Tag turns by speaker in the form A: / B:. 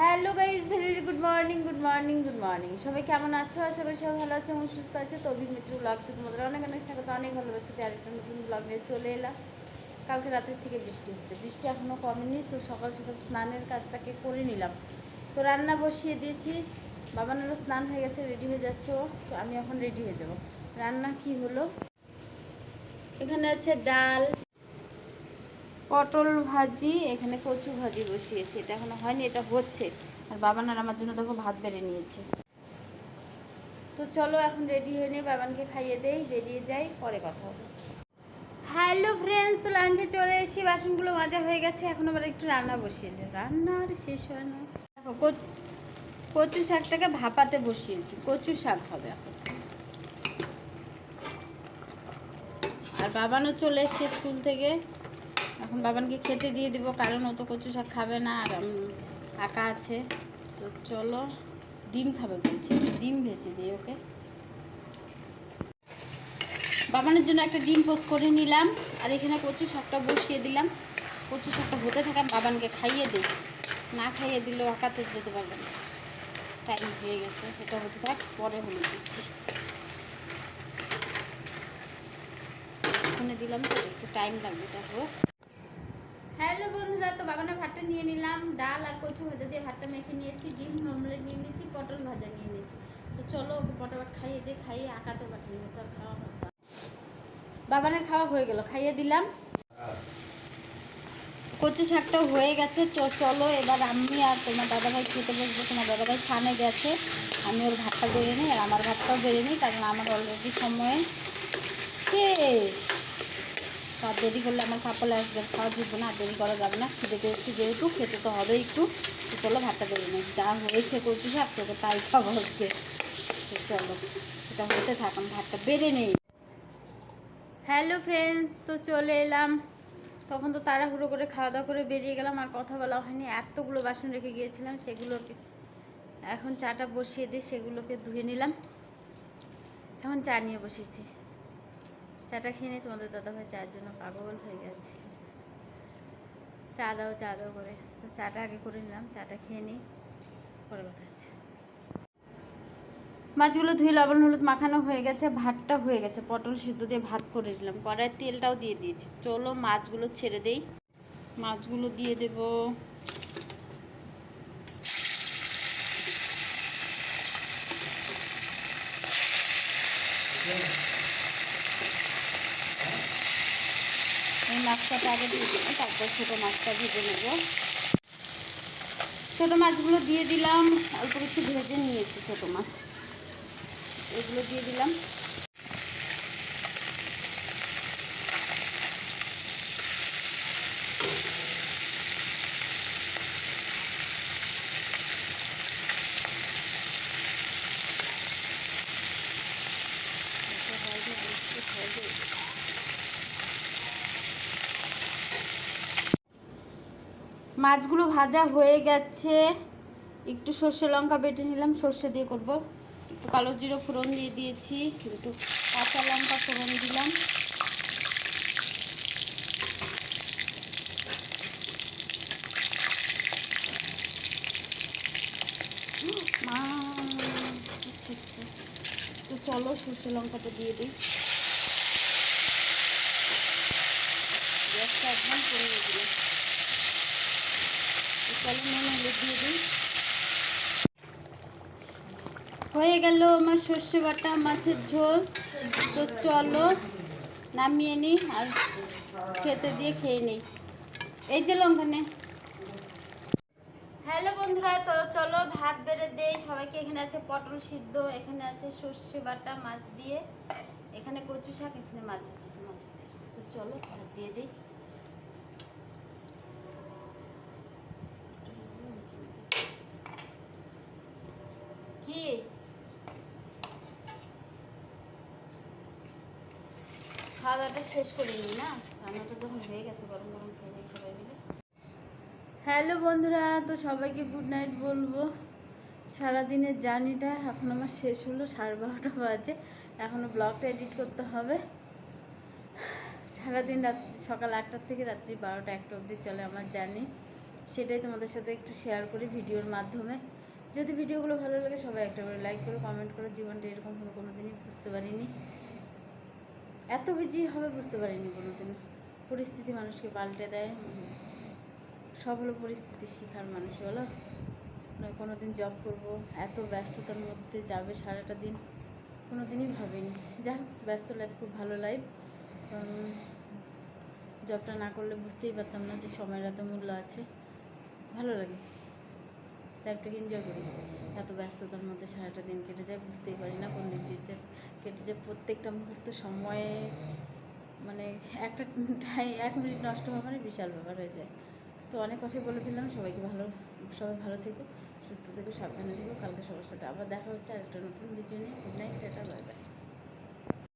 A: Hello guys very good morning good morning good morning. সবাই কেমন আছো? আশা করি সবাই ভালো আছে এবং সুস্থ আছে। তো অভিমিত্র ব্লগসে তোমাদের অনেক অনেক স্বাগত, অনেক ভালোবাসাতে আরেকটা নতুন ব্লগ নিয়ে চলে এলাম। কালকে রাতের থেকে বৃষ্টি হচ্ছে, বৃষ্টি এখনও কমেনি, তো সকাল সকাল স্নানের কাজটাকে করে নিলাম। তো রান্না বসিয়ে দিয়েছি বাবা বাবানেরও স্নান হয়ে গেছে রেডি হয়ে যাচ্ছে ও, তো আমি এখন রেডি হয়ে যাব। রান্না কি হলো? এখানে আছে ডাল পটল ভাজি, এখানে কচু ভাজি বসিয়েছি। এটা এখনও হয়নি, এটা হচ্ছে। আর বাবান আর আমার জন্য দেখো ভাত বেড়ে নিয়েছে। তো চলো এখন রেডি হয়ে নিয়ে বাবানকে খাইয়ে দেই, বেরিয়ে যাই, পরে কথা হবে। হ্যালো ফ্রেন্ডস তো লাঞ্চে চলে এসেছি, বাসনগুলো মাজা হয়ে গেছে। এখন আবার একটু রান্না বসিয়ে রান্না আর শেষ হয় না। দেখো কচু শাকটাকে ভাপাতে বসিয়েছি। কচু শাক হবে এখন। আর বাবানও চলে এসছে স্কুল থেকে। এখন বাবানকে খেতে দিয়ে দিব, কারণ ও তো কচু শাক খাবে না আর একা আছে। তো চলো, ডিম খাবে বলছি, ডিম ভেজে দিই ওকে। বাবানের জন্য একটা ডিম পোস্ট করে নিলাম, আর এখানে কচু শাকটা বসিয়ে দিলাম। কচু শাকটা হতে থাকা বাবানকে খাইয়ে দিই। না খাইয়ে দিলেও আঁকাতে যেতে পারবে না। টাইম হয়ে গেছে, এটা হতে থাক, পরে হলে দিচ্ছি। দিলাম তো একটু টাইম লাগবে, এটা হোক। হ্যালো বন্ধুরা, তো বাবানের ভাতটা নিয়ে নিলাম। ডাল আর কচু ভাজা দিয়ে ভাতটা মেখে নিয়েছি, ডিম মামলে নিয়ে নিয়েছি, পটল ভাজা নিয়ে নিয়েছি। তো চলো ওকে পটাপট খাইয়ে দিয়ে খাইয়ে আঁকাতে পাঠিয়ে তো আর খাওয়া হতো। বাবানের খাওয়া হয়ে গেল, খাইয়ে দিলাম। কচু শাকটাও হয়ে গেছে চলো এবার আমি আর তোমার দাদাভাই খেতে বসবো। তোমার দাদাভাই খানে গেছে, আমি ওর ভাতটা বেড়ে নিই আর আমার ভাতটাও বেড়ে নিই, কারণ আমার অলরেডি সময় শেষ। আর দেরি করলে আমার কাপড় আসবে। খাওয়া জুটবে না, আর দেরি করা যাবে না। খেতে পেয়েছি যেহেতু, খেতে তো হবেই একটু। চলো ভাতটা বেড়ে নিই। যা হয়েছে কচু শাক, তোকে তাই খাব হচ্ছে চলো, এটা হতে থাকুন ভাতটা বেড়ে নেই। হ্যালো ফ্রেন্ডস, তো চলে এলাম। তখন তো তাড়াহুড়ো করে খাওয়া দাওয়া করে বেরিয়ে গেলাম, আর কথা বলা হয়নি। এতগুলো বাসন রেখে গিয়েছিলাম, সেগুলোকে এখন চাটা বসিয়ে দিয়ে সেগুলোকে ধুয়ে নিলাম। এখন চা নিয়ে বসেছি। চাটা খেয়ে নিয়ে তোমাদের দাদাভাই চার জন্য পাগল হয়ে গেছে। চা দাও চা দাও করে। তো চাটা আগে করে নিলাম, চাটা খেয়ে নিই, পরে কথা হচ্ছে। মাছগুলো ধুয়ে লবণ, হলুদ মাখানো হয়ে গেছে, ভাতটা হয়ে গেছে। পটল সিদ্ধ দিয়ে ভাত করে দিলাম কড়াই তেলটাও দিয়ে দিয়েছি। চলো মাছগুলো ছেড়ে দেই। মাছগুলো দিয়ে দেব এই মাছটাকে আগে দিয়ে দিলাম, তারপর ছোটো মাছটা ভেজে নেব। ছোটো মাছগুলো দিয়ে দিলাম, অল্প কিছু ভেজে নিয়েছি ছোটো মাছ। এগুলো দিয়ে দিলাম। মাছগুলো ভাজা হয়ে গেছে। একটু সর্ষে লঙ্কা বেটে নিলাম, সর্ষে দিয়ে করব। একটু কালো জিরো ফোড়ন দিয়ে দিয়েছি, একটু কাঁচা লঙ্কা ফোড়ন দিলাম। তো চলো সর্ষে লঙ্কাটা দিয়ে দিই। গ্যাসটা একদম করে দিলাম দিয়ে হয়ে গেল আমার সর্ষে বাটা, মাছের ঝোল। তো চলো, নামিয়ে নিই আর খেতে দিয়ে খেয়ে নিই। এই যে লঙ্কানে। হ্যালো বন্ধুরা, তো চলো ভাত বেড়ে দেই। সবাইকে এখানে আছে পটল সিদ্ধ, এখানে আছে সর্ষে বাটা, মাছ দিয়ে। এখানে কচু শাক, এখানে মাছ আছে মাছ তো চলো ভাত দিয়ে দিই কি শেষ করিনি না? রান্নাটা যখন হয়ে গেছে, গরম নিই হ্যালো বন্ধুরা, তো সবাইকে গুড নাইট বলব। সারাদিনের জার্নিটা এখন আমার শেষ হলো, সাড়ে বারোটা বাজে। এখনও ব্লগটা এডিট করতে হবে। সারাদিন রাত, সকাল আটটার থেকে রাত্রি বারোটা একটা অবধি চলে আমার জার্নি
B: সেটাই তোমাদের সাথে একটু শেয়ার করি ভিডিওর মাধ্যমে। যদি ভিডিওগুলো ভালো লাগে, সবাই একটা করে লাইক করো কমেন্ট করো। জীবনটা এরকম হলো কোনো দিনই বুঝতে পারিনি। এত বিজি হবে বুঝতে পারিনি কোনো দিনও পরিস্থিতি মানুষকে পাল্টে দেয়। সব হলো পরিস্থিতি শিখার মানুষ, বলো। নয় কোনো দিন জব করব, এত ব্যস্ততার মধ্যে যাবে সারাটা দিন। কোনো দিনই ভাবিনি যাক ব্যস্ত লাইফ খুব ভালো লাইফ কারণ জবটা না করলে বুঝতেই পারতাম না যে সময়ের এত মূল্য আছে। ভালো লাগে। লাইফটাকে এনজয় করি। এত ব্যস্ততার মধ্যে সারাটা দিন কেটে যায়, বুঝতেই পারি না কোন দিন দিয়ে কেটে যায়। প্রত্যেকটা মুহূর্ত সময়ে মানে একটা টাই এক মিনিট নষ্ট হওয়া মানে বিশাল ব্যাপার হয়ে যায়। তো অনেক কথাই বলে ফেললাম, সবাইকে ভালো, সবাই ভালো থেকো, সুস্থ থেকো, সাবধানে থেকো, কালকে সবার সাথে আবার দেখা হচ্ছে আর একটা নতুন ভিডিও নিয়ে। Good night bye bye